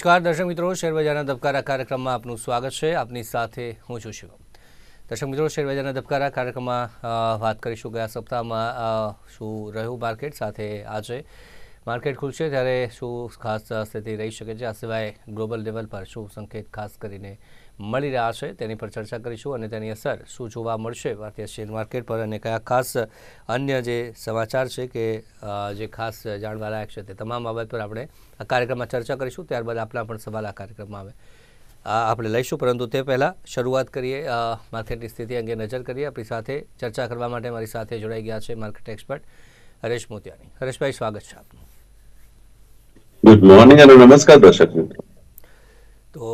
નમસ્કાર, દર્શક મિત્રો, શેરબજારના ધબકારા કાર્યક્રમમાં આપનું સ્વાગત છે. આપની સાથે હું છું શિવમ. દર્શક મિત્રો, શેરબજારના ધબકારા કાર્યક્રમમાં વાત કરીશું ગયા સપ્તાહમાં શું રહ્યું માર્કેટ સાથે આજે? માર્કેટ ખુલશે ત્યારે શું ખાસ સ્થિતિ રહી શકે છે? આ સિવાય ગ્લોબલ લેવલ પર શું સંકેત ખાસ કરીને મળી રહ્યા છે. તેની પર ચર્ચા કરીશું અને તેની અસર શું જોવા મળશે. ભારતીય શેર માર્કેટ પર અને કયા ખાસ અન્ય જે સમાચાર છે કે જે ખાસ જાણવા લાયક છે તે તમામ બાબત પર આપણે આ કાર્યક્રમમાં ચર્ચા કરીશું. ત્યારબાદ આપણા પણ સવાલ આ કાર્યક્રમમાં આવે. આપણે લઈશું પરંતુ તે પહેલાં શરૂઆત કરીએ માર્કેટની સ્થિતિ અંગે નજર કરીએ. આપણી સાથે ચર્ચા કરવા માટે મારી સાથે જોડાઈ ગયા છે માર્કેટ એક્સપર્ટ હરેશ મોતિયાની. હરેશભાઈ સ્વાગત છે આપનું. ગુડ મોર્નિંગ અને નમસ્કાર દર્શક મિત્રો. તો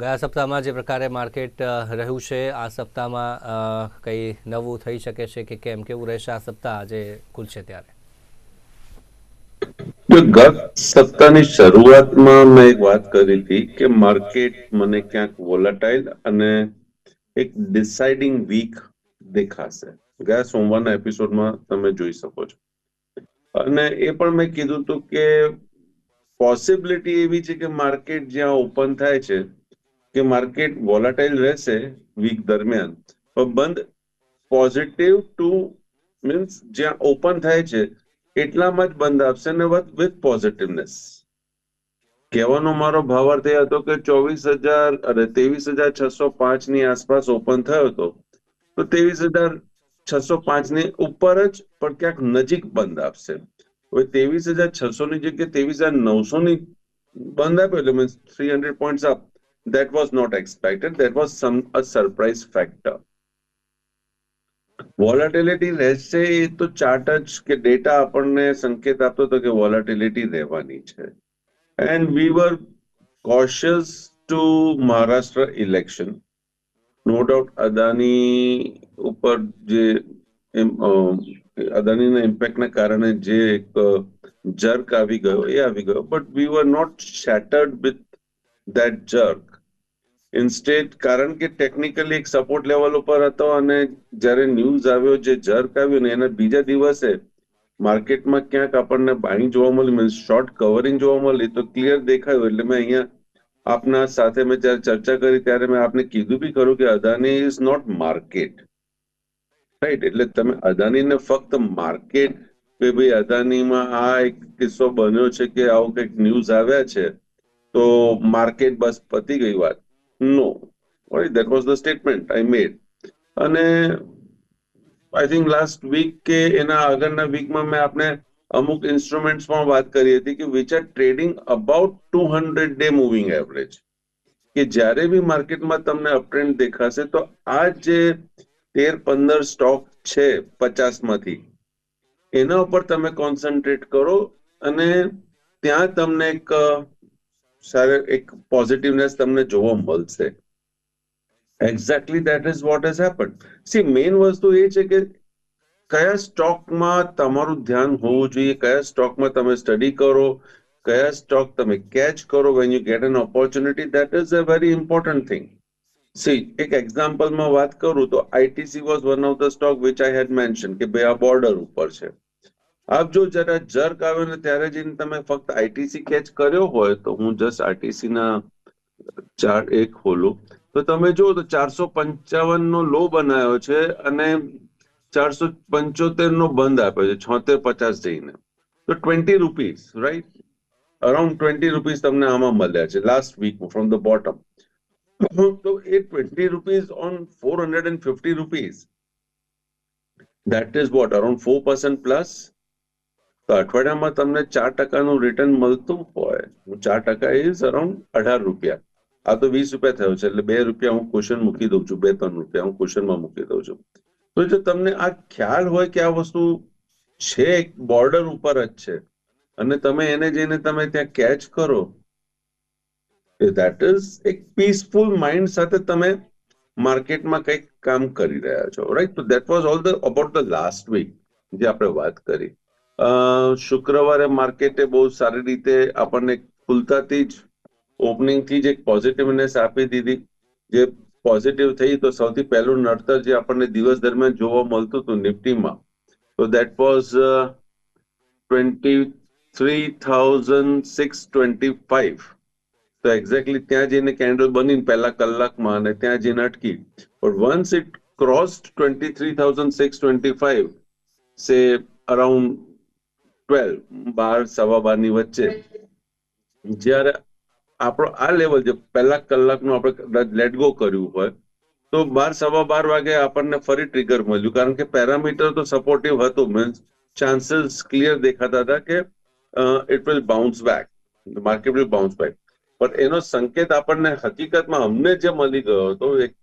ગયા સપ્તાહમાં જે પ્રકારે માર્કેટ રહ્યું છે, આ સપ્તાહમાં કંઈ નવું થઈ શકે છે કે કેમ? કેવું રહેશે આ સપ્તાહ જે ખુલશે ત્યારે? જો ગત સપ્તાહની શરૂઆતમાં મેં એક વાત કરી હતી કે માર્કેટ મને ક્યાંક વોલેટાઇલ અને એક ડિસાઇડિંગ વીક દેખાશે. ગયા સોમવારના એપિસોડમાં તમે જોઈ શકો છો. અને એ પણ મેં કીધું હતું કે પોસિબિલિટી એવી છે કે માર્કેટ જ્યાં ઓપન થાય છે કે માર્કેટ વોલાટાઇલ રહેશે વીક દરમિયાન. પણ બંધ પોઝિટિવ ટુ મીન્સ જ્યાં ઓપન થાય છે, એટલામાં જ બંધ આપશે ને વિથ પોઝિટિવનેસ કહેવાનો મારો ભાવાર્થ એ હતો કે ચોવીસ હજાર અરે ત્રેવીસ હજાર છસો પાંચની આસપાસ ઓપન થયો હતો. તો ત્રેવીસ હજાર છસો પાંચની ઉપર જ પણ ક્યાંક નજીક બંધ આપશે. હવે ત્રેવીસ હજાર છસો ની જગ્યાએ ત્રેવીસ હજાર નવસો ની બંધ આપ્યો એટલે means three hundred point up that was not expected. That was some, a surprise factor. Volatility રહેશે એ તો ચાર્ટ જ કે ડેટા આપણને સંકેત આપતો હતો કે વોલેટિલિટી રહેવાની છે. And we were cautious to Maharashtra election no doubt Adani ઉપર જે અદાનીના ઇમ્પેક્ટના કારણે જે એક જર્ક આવી ગયો, એ આવી ગયો. But we were not shattered with that jerk. Instead કારણ કે ટેકનિકલી એક સપોર્ટ લેવલ ઉપર હતો અને જ્યારે ન્યૂઝ આવ્યો, જે જર્ક આવ્યો ને એના બીજા દિવસે માર્કેટમાં ક્યાંક આપણને બાઇંગ જોવા મળી મીન્સ શોર્ટ કવરિંગ જોવા મળી તો ક્લિયર દેખાયું. એટલે મેં અહીંયા આપના સાથે મેં જ્યારે ચર્ચા કરી, ત્યારે મેં આપને કીધું બી ખરું કે Adani is not market right એટલે તમે અદાનીને ફક્ત માર્કેટ કે ભાઈ અદાનીમાં આ એક કિસ્સો બન્યો છે કે આવું કંઈક ન્યૂઝ આવ્યા છે, તો માર્કેટ બસ પતી ગઈ વાત. No that was the statement I made અને આઈ થિંક લાસ્ટ વીક કે એના આગળના વીકમાં મેં આપણે અમુક ઇન્સ્ટ્રુમેન્ટ્સ પણ વાત કરી હતી કે which are trading about two hundred day moving average કે જ્યારે બી માર્કેટમાં તમને અપટ્રેન્ડ દેખાશે તો આ જે તેર પંદર સ્ટોક છે પચાસમાંથી એના ઉપર તમે કોન્સન્ટ્રેટ કરો અને ત્યાં તમને એક સારે, એક પોઝિટિવનેસ તમને જોવા મળશે. Exactly that is what is happen see main વસ્તુ એ છે કે કયા સ્ટોકમાં તમારું ધ્યાન હોવું જોઈએ, કયા સ્ટોકમાં તમે સ્ટડી કરો, કયા સ્ટોક તમે કેચ કરો when you get an opportunity that is a very important thing see એક એક્ઝામ્પલમાં વાત કરું તો ITC was one of the stock which I had mention કે ભાઈ આ બોર્ડર ઉપર છે. આપ જો જરા જર્ક આવે ને ત્યારે જઈને તમે ફક્ત આઈટીસી કેચ કર્યો હોય તો હું જસ્ટ આઈટીસી ના ચાર્ટ એક ખોલું. તો તમે જુઓ તો ચારસો પંચાવન નો લો બનાવ્યો છે અને ચારસો પંચોતેર નો બંધ આપ્યો છે, છોતેર પચાસ જઈને. તો twenty rupees right around twenty rupees તમને આમાં મળ્યા છે last week from the bottom તો એ twenty rupees on four hundred and fifty rupees that is what around four percent plus તો અઠવાડિયામાં તમને ચાર ટકાનું રિટર્ન મળતું હોય. ચાર ટકા ઇઝ અરાઉન્ડ અઢાર રૂપિયા. આ તો વીસ રૂપિયા થયો છે, એટલે બે રૂપિયા હું ક્વેશ્ચન મૂકી દઉં છું, બે ત્રણ રૂપિયા હું ક્વેશ્ચનમાં મૂકી દઉં છું. તો જો તમને આ ખ્યાલ હોય કે આ વસ્તુ છે બોર્ડર ઉપર જ છે, અને તમે એને જઈને તમે ત્યાં કેચ કરો દેટ ઇઝ એક પીસફુલ માઇન્ડ સાથે તમે માર્કેટમાં કંઈક કામ કરી રહ્યા છો રાઈટ તો that was all the about the last week જે આપણે વાત કરી. શુક્રવારે માર્કેટે બહુ સારી રીતે આપણને ખુલતાથી જ ઓપનિંગથી જ એક પોઝિટિવનેસ આપી દીધી. જે પોઝિટિવ થઈ તો સૌથી પહેલું નડતર જે આપણને દિવસ દરમિયાન જોવા મળતું હતું નિફ્ટીમાં, તો that was twenty three thousand six twenty five તો એક્ઝેક્ટલી ત્યાં જઈને કેન્ડલ બની પહેલા કલાકમાં અને ત્યાં જઈને અટકી. But once it cross twenty three thousand six twenty five say around twelve બાર, સવા બારની વચ્ચે. જ્યારે આપણો આ લેવલ જે પહેલા કલાકનું આપણે લેટ ગો કર્યું હોય, તો બાર, સવા બાર વાગે આપણને ફરી ટ્રિગર મળ્યું. કારણ કે પેરામીટર તો સપોર્ટિવ હતું. મીન્સ ચાન્સીસ ક્લિયર દેખાતા હતા કે it will bounce back market will bounce back પણ એનો સંકેત આપણને હકીકતમાં અમને જે મળી ગયો હતો, એક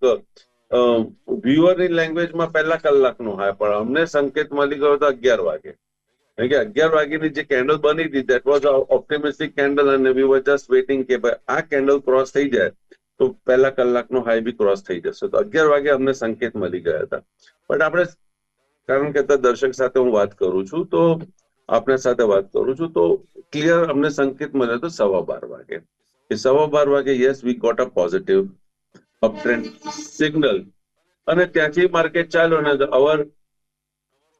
વ્યુઅરની લેંગ્વેજમાં પહેલા કલાકનો હાય, પણ અમને સંકેત મળી ગયો હતો અગિયાર વાગે. કારણ કે અગિયાર વાગ્યાની જે કેન્ડલ બની હતી દેટ વોઝ ઓપ્ટિમિસ્ટિક કેન્ડલ અને વી વર જસ્ટ વેઇટિંગ કે ભાઈ આ કેન્ડલ ક્રોસ થઈ જાય, તો પહેલા કલાકનો હાઈ બી ક્રોસ થઈ જશે. તો અગિયાર વાગે અમને સંકેત મળી ગયા હતા. બટ આપણે કારણ કે દર્શક સાથે હું વાત કરું છું, તો આપના સાથે વાત કરું છું, તો ક્લિયર અમને સંકેત મળ્યો તો સવા બાર વાગે. એ સવા બાર વાગે yes we got a positive up trend signal અને ત્યાંથી માર્કેટ ચાલ્યો અને અવર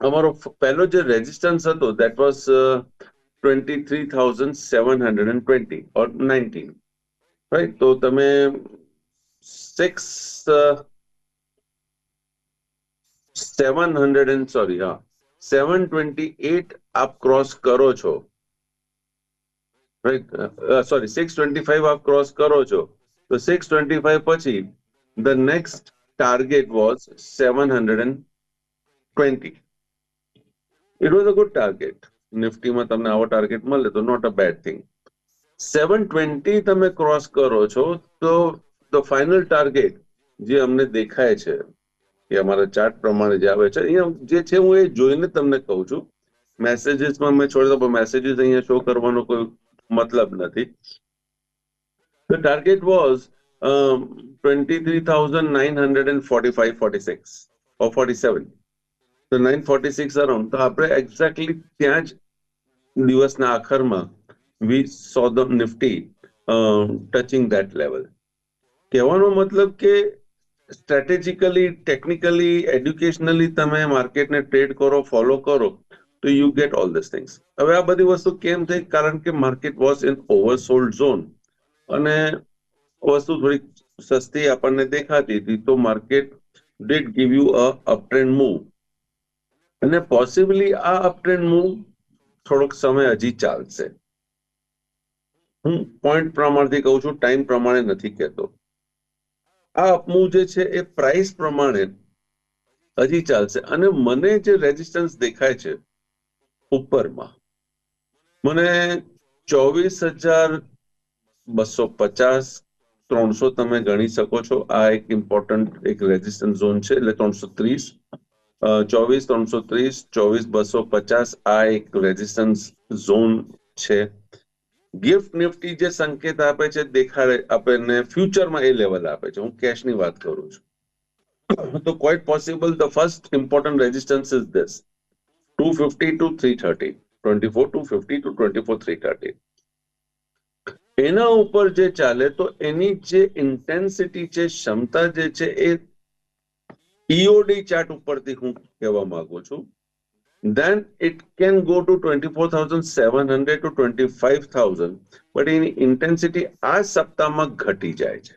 અમારો પહેલો જે રેઝિસ્ટન્સ હતો that was twenty three thousand seven hundred and twenty or nineteen right તો તમે six seven hundred and sorry હા સેવન ટ્વેન્ટી એટ આપ ક્રોસ કરો છો. Right sorry six twenty five આપ ક્રોસ કરો છો. તો સિક્સ ટ્વેન્ટી ફાઈવ પછી the next target was seven hundred and twenty it was a good target નિફ્ટીમાં તમને આવો ટાર્ગેટ મળે તો not a bad thing seven twenty તમે ક્રોસ કરો છો તો ધ ફાઇનલ ટાર્ગેટ જે અમને દેખાય છે કે અમારા ચાર્ટ પ્રમાણે જે આવે છે, અહીંયા જે છે હું એ જોઈને તમને કહું છું. મેસેજીસમાં મેં છોડી દો મેસેજીસ અહીંયા શો કરવાનો કોઈ મતલબ નથી. The target was twenty three thousand nine hundred and forty five forty six or forty seven તો નાઇન ફોર્ટી સિક્સ અરાઉન્ડ તો આપણે એક્ઝેક્ટલી ત્યાં જ દિવસના આખરમાં we saw the Nifty touching that level કહેવાનો મતલબ કે સ્ટ્રેટેજિકલી ટેકનિકલી એડ્યુકેશનલી તમે માર્કેટને ટ્રેડ કરો ફોલો કરો, તો you get all this things હવે આ બધી વસ્તુ કેમ થઈ? કારણ કે market was in oversold zone અને વસ્તુ થોડીક સસ્તી આપણને દેખાતી હતી. તો market did give you a uptrend move અને પોસિબલી આ અપટ્રેન્ડ મૂવ થોડોક સમય હજી ચાલશે. હું પોઈન્ટ પ્રમાણથી કહું છું ટાઈમ પ્રમાણે નથી કહેતો. આ અપમૂવ જે છે એ પ્રાઇસ પ્રમાણે હજી ચાલશે. અને મને જે રેઝિસ્ટન્સ દેખાય છે ઉપરમાં, મને ચોવીસ હજાર બસો પચાસ, ત્રણસો તમે ગણી શકો છો. આ એક ઇમ્પોર્ટન્ટ એક રેઝિસ્ટન્સ ઝોન છે, એટલે ત્રણસો ત્રીસ. ચોવીસ ત્રણસો ત્રીસ, ચોવીસ બસો પચાસ આ એક રેઝિસ્ટન્સ ઝોન છે. ગિફ્ટ નિફ્ટી જે સંકેત આપે છે, દેખાડે આપણને ફ્યુચરમાં એ લેવલ આપે છે. હું કેશની વાત કરું છું. તો quite possible the first important resistance is this two fifty two three thirty twenty four two fifty two twenty four three thirty એના ઉપર જે ચાલે તો એની જે ઇન્ટેન્સિટી છે, ક્ષમતા જે છે, એ ઈઓડી ચાર્ટ ઉપરથી હું કહેવા માંગુ છું. Then it can go to 24,700 to 25,000 but એની ઇન્ટેન્સિટી આ સપ્તાહમાં ઘટી જાય છે.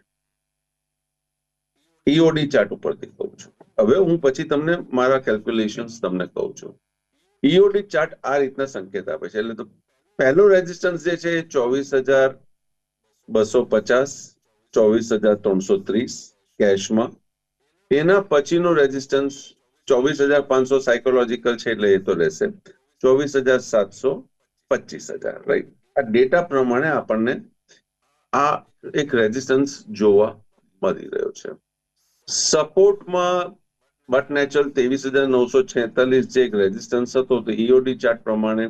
ઈઓડી ચાર્ટ ઉપરથી કહું છું. હવે હું પછી તમને મારા કેલ્ક્યુલેશન્સ તમને કહું છું. ઈઓડી ચાર્ટ આ રીતના સંકેત આપે છે. એટલે તો પહેલું રેઝિસ્ટન્સ જે છે એ ચોવીસ હજાર બસો પચાસ ચોવીસ હજાર ત્રણસો ત્રીસ કેશમાં એના પછીનો રેઝિસ્ટન્સ ચોવીસ હજાર પાંચસો સાયકોલોજીકલ છે એટલે એ તો રહેશે. ચોવીસ હજાર સાતસો પચીસ હજાર રાઈટ આ ડેટા પ્રમાણે આપણને આ એક રેઝિસ્ટન્સ જોવા મળી રહ્યો છે. સપોર્ટમાં બટ નેચરલ ત્રેવીસ હજાર નવસો છેતાલીસ જે એક રેઝિસ્ટન્સ હતો, તો ઈઓડી ચાર્ટ પ્રમાણે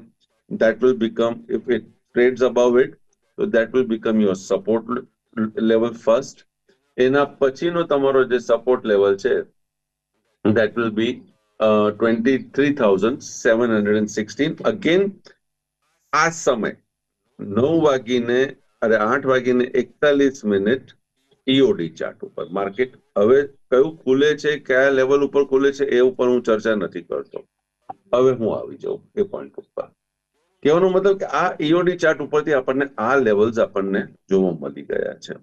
that will become if it trades above it તો that will become your support level first. એના પછીનો તમારો જે સપોર્ટ લેવલ છે that will be twenty three thousand seven hundred and sixteen again આ સમય, નવ વાગીને, અરે આઠ વાગીને એકતાલીસ મિનિટ ઈઓડી ચાર્ટ ઉપર. માર્કેટ હવે કયું ખુલે છે, કયા લેવલ ઉપર ખુલે છે, એ ઉપર હું ચર્ચા નથી કરતો. હવે હું આવી જાઉં એ પોઈન્ટ ઉપર. કહેવાનો મતલબ કે આ ઈઓડી ચાર્ટ ઉપરથી આપણને આ લેવલ્સ આપણને જોવા મળી ગયા છે.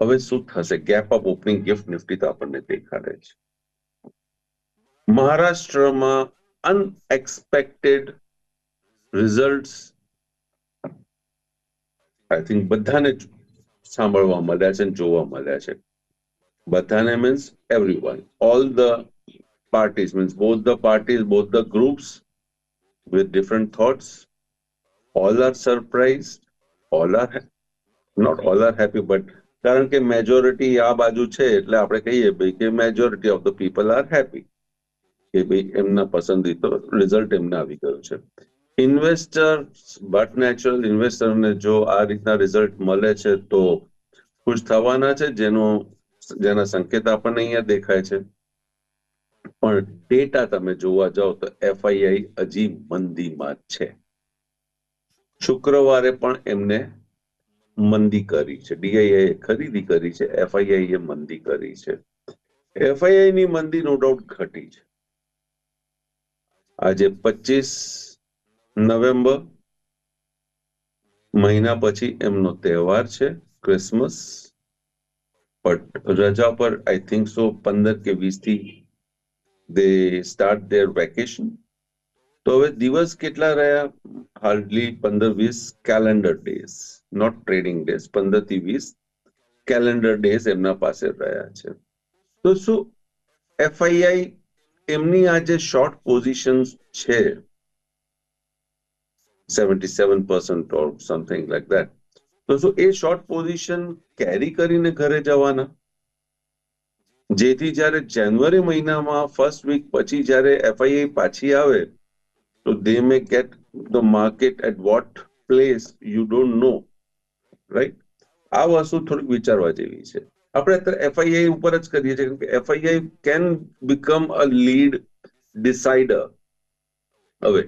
હવે શું થશે gap up opening GIFT Nifty તો આપણને દેખાડે છે મહારાષ્ટ્રમાં અનએક્સપેક્ટેડ રિઝલ્ટ્સ આઈ થિંક બધાને જ સાંભળવા મળ્યા છે અને જોવા મળ્યા છે બધાને means everyone all the parties means both the parties both the groups with different thoughts all are surprised all are ha- not all are happy but કારણ કે મેજોરિટી આ બાજુ છે એટલે આપણે કહીએ ભાઈ કે majority of the people are happy કે ભાઈ એમના પસંદીતો રિઝલ્ટ એમને આવી ગયું છે. ઇન્વેસ્ટર બટ નેચરલ ઇન્વેસ્ટરને જો આ રીતના રિઝલ્ટ મળે છે તો ખુશ થવાના છે, જેનો, જેના સંકેત આપણને અહીંયા દેખાય છે. પણ ડેટા તમે જોવા જાઓ તો એફઆઈઆઈ હજી મંદીમાં છે. શુક્રવારે પણ એમને મંદી કરી છે. ડીઆઈઆઈ ખરીદી કરી છે. એફઆઈઆઈ એ મંદી કરી છે. એફઆઈઆઈ ની મંદી નો ડાઉટ ઘટી છે. આજે પચીસ નવેમ્બર મહિના પછી એમનો તહેવાર છે. ક્રિસમસ. બટ રજા પર આઈ થિંક સો પંદર કે વીસથી દે સ્ટાર્ટ દેર વેકેશન તો હવે દિવસ કેટલા રહ્યા? હાર્ડલી પંદર વીસ calendar days not trading days પંદરથી વીસ કેલેન્ડર ડેઝ એમના પાસે રહ્યા છે. તો શું એફઆઈઆઈ એમની આ જે શોર્ટ પોઝિશન છે seventy seven percent or something like that તો શું એ શોર્ટ પોઝિશન કેરી કરીને ઘરે જવાના? જેથી જ્યારે જાન્યુઆરી મહિનામાં ફર્સ્ટ વીક પછી જ્યારે એફઆઈઆઈ પાછી આવે, તો they may get the market at what place you don't know right આ વસ્તુ થોડીક વિચારવા જેવી છે. આપણે અત્યારે એફઆઈઆઈ ઉપર જ કરીએ છીએ કે FII can become a lead decider હવે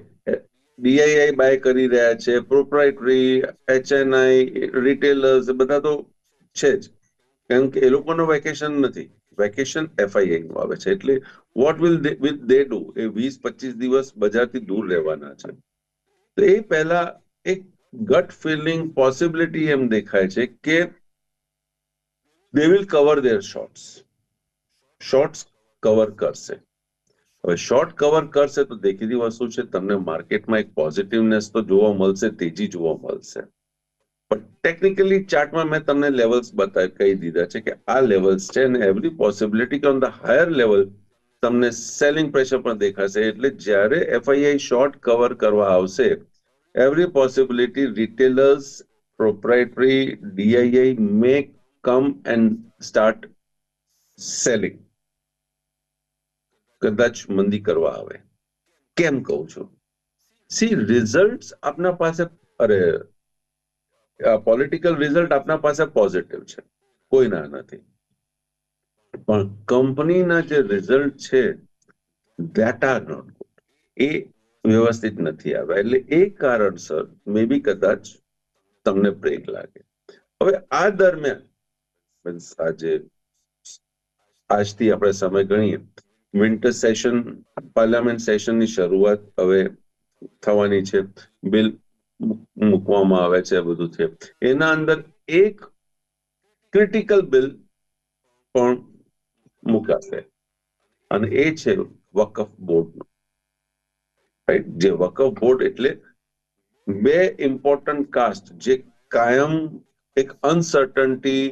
ડીઆઈઆઈ બાય કરી રહ્યા છે પ્રોપ્રાઇટરી એચએનઆઈ રિટેલર્સ બધા તો છે જ. કેમ કે એ લોકોનું વેકેશન નથી. વેકેશન એફઆઈઆઈ નું આવે છે. એટલે what will with they do એ વીસ પચીસ દિવસ બજારથી દૂર રહેવાના છે. તો એ પહેલા એક ગટ ફિલિંગ પોસિબિલિટી એમ દેખાય છે કે they will cover their shorts shorts cover કરશે હવે શોર્ટ કવર કરશે તો દેખીતી વસ્તુ છે તમને માર્કેટમાં એક પોઝિટિવનેસ તો જોવા મળશે તેજી જોવા મળશે પણ ટેકનિકલી ચાર્ટમાં મેં તમને લેવલ્સ બતાવી કહી દીધા છે કે આ લેવલ્સ છે અને એવરી પોસિબિલિટી કે ઓન ધ હાયર લેવલ તમને સેલિંગ પ્રેશર પણ દેખાશે એટલે જ્યારે એફઆઈઆઈ શોર્ટ કવર કરવા આવશે every possibility retailers proprietary DII may come and start selling કદાચ મંદી કરવા આવે. કેમ કહું છું? સી રિઝલ્ટ આપના પાસે, અરે પોલિટિકલ રિઝલ્ટ આપના પાસે પોઝિટિવ છે. કોઈ ના નથી. પણ કંપનીના જે રિઝલ્ટ છે ધેટ આર નોટ ગુડ એ વ્યવસ્થિત નથી આવ્યા. એટલે એ કારણસર મે બી કદાચ તમને બ્રેક લાગે. હવે આ દરમિયાન આજે આજથી આપણે સમય ગણીએ. વિન્ટર સેશન પાર્લામેન્ટ સેશનની શરૂઆત હવે થવાની છે. બિલ મૂકવામાં આવે છે બધું છે. એના અંદર એક ક્રિટિકલ બિલ પણ મુકાશે. અને એ છે વકફ બોર્ડનું. રાઈટ જે વકફ બોર્ડ એટલે બે ઇમ્પોર્ટન્ટ કાસ્ટ જે કાયમ એક અનસર્ટન્ટી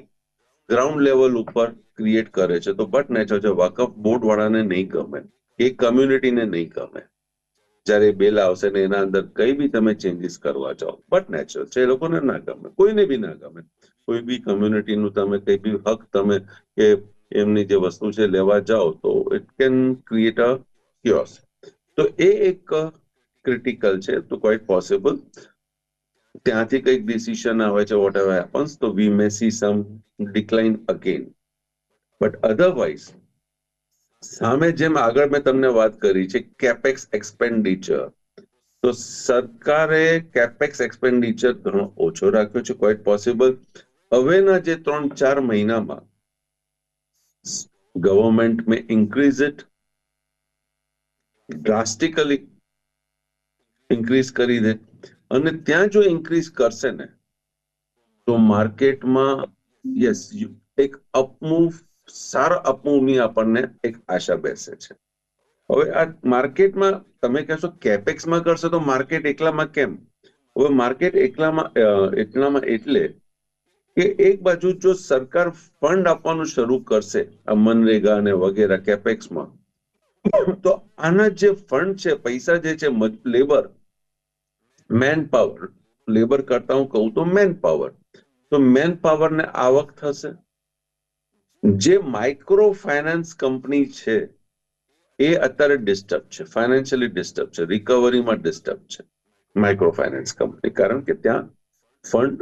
ગ્રાઉન્ડ લેવલ ઉપર ક્રિએટ કરે છે. તો બટ નેચર છે વકફ બોર્ડ વાળાને નહીં ગમે. એ કમ્યુનિટીને નહીં ગમે. જ્યારે બિલ આવશે ને એના અંદર કઈ બી તમે ચેન્જીસ કરવા જાઓ. બટ નેચરલ છે, એ લોકોને ના ગમે. કોઈને બી ના ગમે. કોઈ બી કમ્યુનિટીનું તમે કઈ બી હક તમે કે એમની જે વસ્તુ છે, લેવા જાઓ તો it can create a chaos તો એ એક ક્રિટિકલ છે, તો ક્વાઇટ પોસિબલ ત્યાંથી કંઈક ડિસિઝન આવે છે વોટ એવર હેપન્સ તો we may see some decline again but otherwise સામે જેમ આગળ મેં તમને વાત કરી છે કેપેક્સ એક્સપેન્ડિચર તો સરકારે કેપેક્સ એક્સપેન્ડિચર ઘણો ઓછો રાખ્યો છે ક્વાઇટ પોસિબલ હવેના જે ત્રણ ચાર મહિનામાં government may increase it drastically increase કરી દે અને ત્યાં જો ઇન્ક્રીઝ કરશે ને, તો માર્કેટમાં યસ એક અપમૂવ, સારા અપમૂવની આપણને એક આશા બેસે છે. હવે આ માર્કેટમાં તમે કહેશો કેપેક્સમાં કરશે તો માર્કેટ એકલામાં કેમ? હવે માર્કેટ એકલામાં એટલામાં એટલે કે એક બાજુ જો સરકાર ફંડ આપવાનું શરૂ કરશે આ મનરેગા અને વગેરે કેપેક્સમાં તો આના જે ફંડ છે, પૈસા જે છે લેબર મેન પાવર લેબર કરતા હું કહું તો મેન પાવર તો મેન પાવરને આવક થશે. જે માઇક્રો ફાઇનાન્સ કંપની છે, એ અત્યારે ડિસ્ટર્બ છે ફાઇનાન્શિયલી ડિસ્ટર્બ છે રિકવરીમાં ડિસ્ટર્બ છે માઇક્રો ફાઇનાન્સ કંપની કારણ કે ત્યાં ફંડ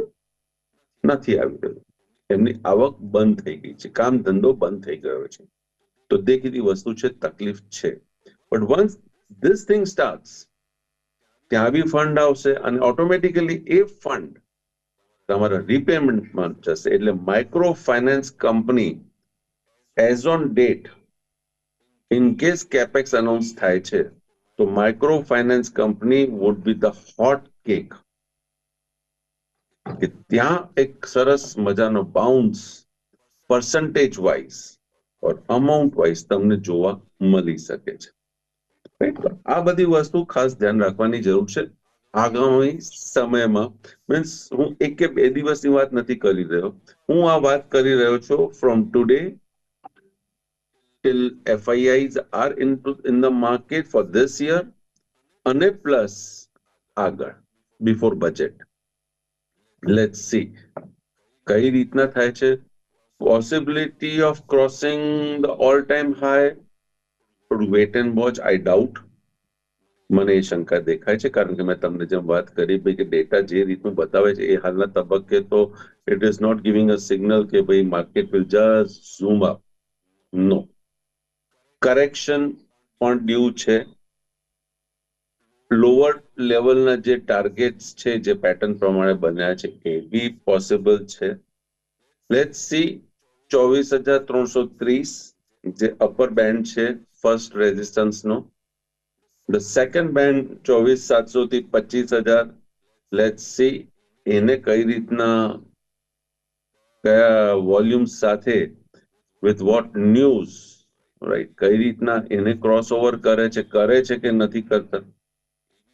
નથી આવી રહ્યું. એમની આવક બંધ થઈ ગઈ છે, કામ ધંધો બંધ થઈ ગયો છે. તો દેખીતી વસ્તુ છે, તકલીફ છે. But once this thing start ત્યાં બી ફંડ આવશે અને ઓટોમેટિકલી એ ફંડ તમારા રીપેમેન્ટમાં જશે. એટલે micro finance company as on date in case capex announce થાય છે, તો micro finance company would be the hot cake કે ત્યાં એક સરસ મજાનો bounce percentage wise or amount wise તમને જોવા મળી શકે છે. આ બધી વસ્તુ ખાસ ધ્યાન રાખવાની જરૂર છે. આગામી સમયમાં મીન્સ હું એક કે બે દિવસની વાત નથી કરી રહ્યો. હું આ વાત કરી રહ્યો છું from today till FIIs are in in the market for this year અને પ્લસ આગળ બિફોર બજેટ લેટ સી કઈ રીતના થાય છે? Of crossing the all time high wait and watch I doubt મને એ શંકા દેખાય છે, કારણ કે મેં તમને જેમ વાત કરી ભાઈ કે ડેટા જે રીતનું બતાવે છે, એ હાલના તબક્કે તો it is not giving a signal કે ભાઈ market will just zoom up no correction પણ ડ્યુ છે. લોઅર લેવલના જે ટાર્ગેટ્સ છે, જે પેટર્ન પ્રમાણે બન્યા છે, એ બી પોસિબલ છે. લેટ સી ચોવીસ હજાર ત્રણસો ત્રીસ જે અપર બેન્ડ છે ફર્સ્ટ રેઝિસ્ટન્સ નો. ધ સેકન્ડ બેન્ડ ચોવીસ સાતસો થી પચીસ હજાર. લેટ સી એને કઈ રીતના, કયા વોલ્યુમ સાથે વિથ વોટ ન્યૂઝ રાઈટ કઈ રીતના એને ક્રોસ ઓવર કરે છે કરે છે કે નથી કરતા?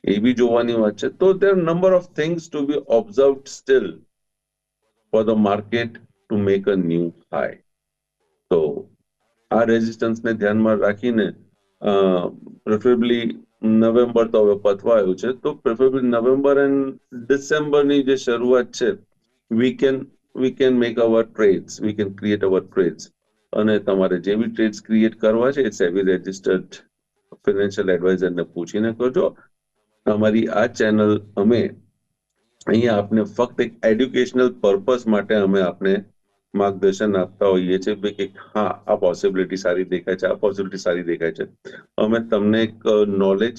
એ બી જોવાની વાત છે. તો there number of things to be observed still for the market to make a new high તો આ રેઝિસ્ટન્સને ધ્યાનમાં રાખીને પ્રેફરેબલી નવેમ્બર તો હવે પથવાયું છે, તો પ્રેફરેબલી નવેમ્બર એન્ડ ડિસેમ્બરની જે શરૂઆત છે we can we can make our trades we can create our trades અને તમારે જે બી ટ્રેડ્સ ક્રિએટ કરવા છે એ સેવી રજિસ્ટર્ડ ફિનાન્શિયલ એડવાઇઝરને પૂછીને કરજો. અમારી આ ચેનલ અમે અહીંયા આપને ફક્ત એક એડ્યુકેશનલ પર્પઝ માટે અમે આપને માર્ગદર્શન આપતા હોઈએ છીએ ભાઈ કે હા, આ પોસિબિલિટી સારી દેખાય છે, આ પોસિબિલિટી સારી દેખાય છે. અમે તમને એક નોલેજ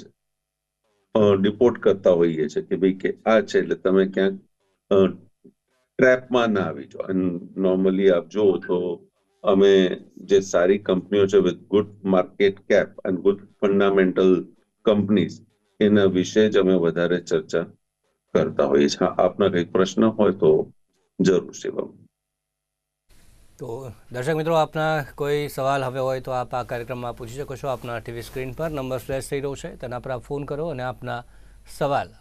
ડિપોર્ટ કરતા હોઈએ છીએ કે ભાઈ કે આ છે એટલે તમે ક્યાંક ટ્રેપમાં ના આવી જાઓ. એન્ડ નોર્મલી આપ જુઓ તો અમે જે સારી કંપનીઓ છે with good market cap and good fundamental companies એના વિશે જ અમે વધારે ચર્ચા કરતા હોઈએ છીએ. આપના કંઈક પ્રશ્ન હોય તો જરૂર શિવમ તો દર્શક મિત્રો, આપના કોઈ સવાલ હવે હોય તો આપ આ કાર્યક્રમમાં પૂછી શકો છો આપના ટીવી સ્ક્રીન પર. નંબર ફ્લેશ થઈ રહ્યો છે, તેના પર આપ ફોન કરો અને આપના સવાલ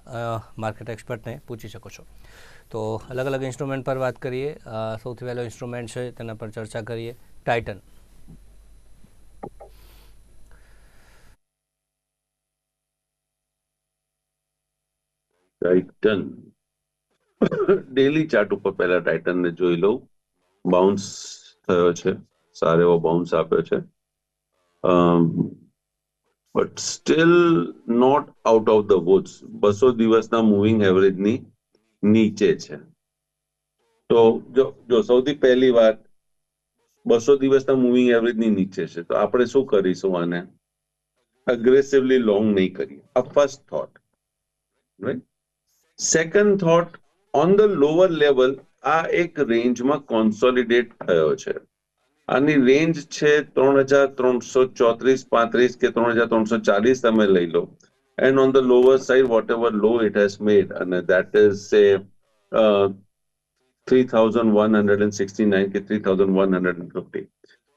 માર્કેટ એક્સપર્ટને પૂછી શકો છો. તો અલગ અલગ ઇન્સ્ટ્રુમેન્ટ પર વાત કરીએ. સૌથી પહેલો ઇન્સ્ટ્રુમેન્ટ છે, તેના પર ચર્ચા કરીએ. ટાઇટન ટાઇટન ડેલી ચાર્ટ ઉપર પહેલા ટાઇટનને જોઈ લઉં. બાઉન્સ થયો છે. સારો એવો બાઉન્સ આપ્યો છે. But still not out of the woods બસો દિવસના મૂવિંગ એવરેજની નીચે છે. તો જો જો સૌથી પહેલી વાત, બસો દિવસના મૂવિંગ એવરેજની નીચે છે. તો આપણે શું કરીશું આને? અગ્રેસિવલી લોંગ નહીં કરીએ. આ first thought right second thought on the lower level આ એક રેન્જમાં કોન્સોલિડેટ થયો છે. આની રેન્જ છે ત્રણ હજાર ત્રણસો ચોત્રીસ પાંત્રીસ કે ત્રણ હજાર ત્રણસો ચાલીસ તમે લઈ લો. And on the lower side whatever low it has made અને that is say three thousand one hundred and sixty nine કે 3,150.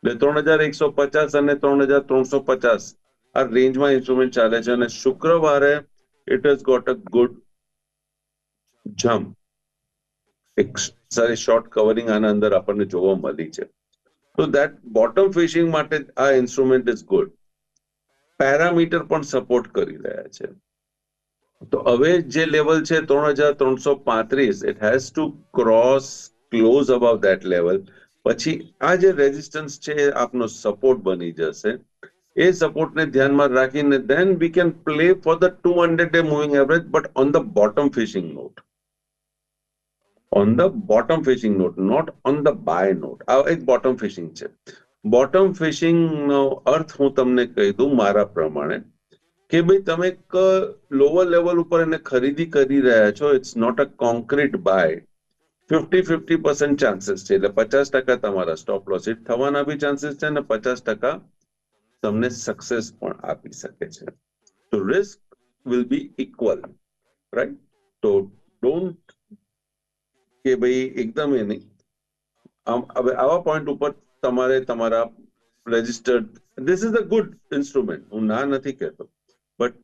એટલે ત્રણ હજાર એકસો પચાસ અને ત્રણ હજાર ત્રણસો પચાસ આ રેન્જમાં ઇન્સ્ટ્રુમેન્ટ ચાલે છે અને શુક્રવારે it has got a good jump એક શોર્ટ કવરિંગ આના અંદર આપણને જોવા મળી છે. તો દેટ બોટમ ફિશિંગ માટે આ ઇન્સ્ટ્રુમેન્ટ ઇઝ ગુડ પેરામીટર પણ સપોર્ટ કરી રહ્યા છે. તો હવે જે લેવલ છે ત્રણ હજાર ત્રણસો પાંત્રીસ it has to cross close above that level પછી આ જે રેઝિસ્ટન્સ છે એ આપનો સપોર્ટ બની જશે. એ સપોર્ટને ધ્યાનમાં રાખીને then we can play for the two hundred day moving average but on the bottom fishing not on the bottom fishing not not on the buy not આ એક બોટમ ફિશિંગ છે. બોટમ ફિશિંગ નો અર્થ હું તમને કહી દઉં મારા પ્રમાણે કે ભાઈ તમે એક લોઅર લેવલ ઉપર એને ખરીદી કરી રહ્યા છો it's not a concrete buy fifty fifty percent chances છે, એટલે પચાસ ટકા તમારા સ્ટોપ લોસ હિટ થવાના બી ચાન્સીસ છે અને પચાસ ટકા તમને સક્સેસ પણ આપી શકે છે. તો risk will be equal right તો ડોન્ટ કે ભાઈ એકદમ એ નહીં. હવે આવા પોઈન્ટ ઉપર તમારે તમારા registered this is a good instrument હું ના નથી કહેતો. બટ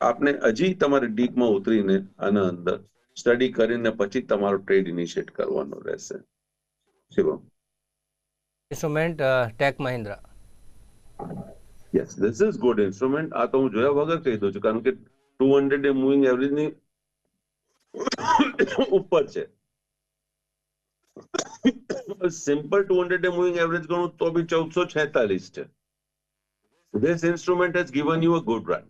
આપને હજી તમારે ડીપમાં ઉતરીને આના અંદર સ્ટડી કરીને પછી તમારો ટ્રેડ ઇનિશિયેટ કરવાનો રહેશે. Shivam. Instrument Tech Mahindra yes this is good instrument આ તો હું જોયા વગર કહી દઉં છું. કારણ કે ટુ હંડ્રેડ એ મૂવિંગ એવરેજની ઉપર છે. Simple two hundred moving average ગણું તો બી ચૌદસો છેતાલીસ છે. This instrument has given you a good run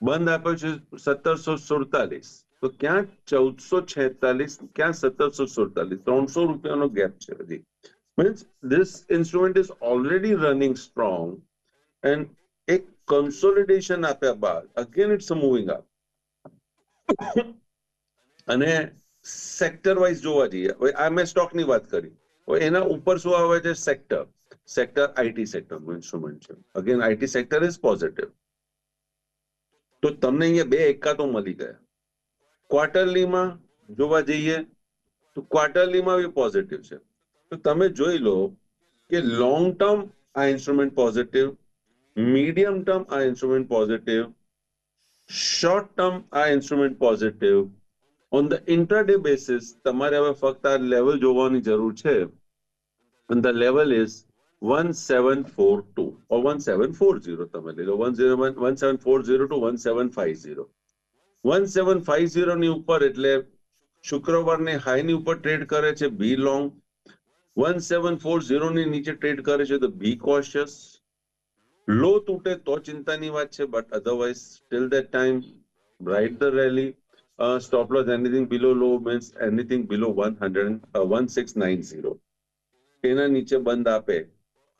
બંધ આપ્યો છે સત્તરસો સુડતાલીસ. તો ક્યાં ચૌદસો છેતાલીસ, ક્યાં સત્તરસો સુડતાલીસ? ત્રણસો રૂપિયાનો ગેપ છે હજી means this instrument is already running strong and એક કન્સોલિડેશન આપ્યા બાદ અગેન ઇટ્સ મૂવિંગ અપ અને સેક્ટર વાઇઝ જોવા જઈએ, હવે આ મેં સ્ટોકની વાત કરી. એના ઉપર શું આવે છે? સેક્ટર સેક્ટર આઈટી સેક્ટરનું ઇન્સ્ટ્રુમેન્ટ છે? Again IT sector is positive તો તમને અહીંયા બે એકા તો મળી ગયા. ક્વાર્ટરલીમાં જોવા જઈએ, તો ક્વાર્ટરલીમાં બી પોઝિટિવ છે. તો તમે જોઈ લો કે લોંગ ટર્મ આ ઇન્સ્ટ્રુમેન્ટ પોઝિટિવ મીડિયમ ટર્મ આ ઇન્સ્ટ્રુમેન્ટ પોઝિટિવ શોર્ટ ટર્મ આ instrument positive on the intraday basis તમારે હવે ફક્ત આ લેવલ જોવાની જરૂર છે. And the level is 1742 four 1740 તમે લઈ લો. 101 1740 સેવન 1750 1750 ની ઉપર એટલે શુક્રવારની હાઈ ની ઉપર ટ્રેડ કરે છે બી લોંગ 1740 ની નીચે ટ્રેડ કરે છે, તો બી કોશિયસ લો તૂટે તો ચિંતાની વાત છે but otherwise till that time right the rally stop loss anything below low means anything below 100 1690 તેના નીચે બંધ આપે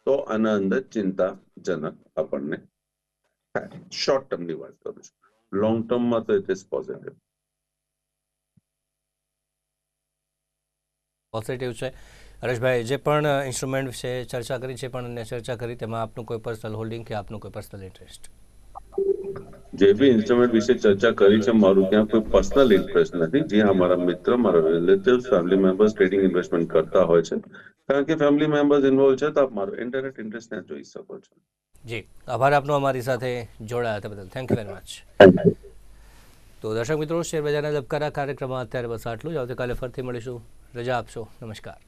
તો આના અંદર ચિંતાજનક આપણને શોર્ટ ટર્મની વાત કરું છું લોંગ ટર્મમાં તો ઇટ ઇઝ પોઝિટિવ પોઝિટિવ છે। હરેશભાઈ, જે પણ ઇન્સ્ટ્રુમેન્ટ વિશે ચર્ચા કરી છે પણ ચર્ચા કરી, તેમાં આપનું કોઈ પર્સનલ હોલ્ડિંગ કે આપનું કોઈ પર્સનલ ઇન્ટરેસ્ટ જે બી ઇન્સ્ટ્રુમેન્ટ વિશે ચર્ચા કરી છે મારું ત્યાં કોઈ પર્સનલ ઇન્ટરેસ્ટ નથી. જ્યાં અમારા મિત્ર મારા relative family members trading investment કરતા હોય છે. કારણ કે ફેમિલી મેમ્બર્સ ઇન્વોલ્વ છે તો આપ મારો ઇન્ટરનેટ ઇન્ટરેસ્ટ ત્યાં જોઈ શકો છો. જી. આભાર આપનો અમારી સાથે જોડાયા હતા બદલ. થેન્ક યુ વેરી મચ તો દર્શક મિત્રો શેર બજારના ધબકારા કાર્યક્રમમાં અત્યારે બસ આટલું જ. આવતીકાલે ફરીથી મળીશું. રજા આપશો. નમસ્કાર.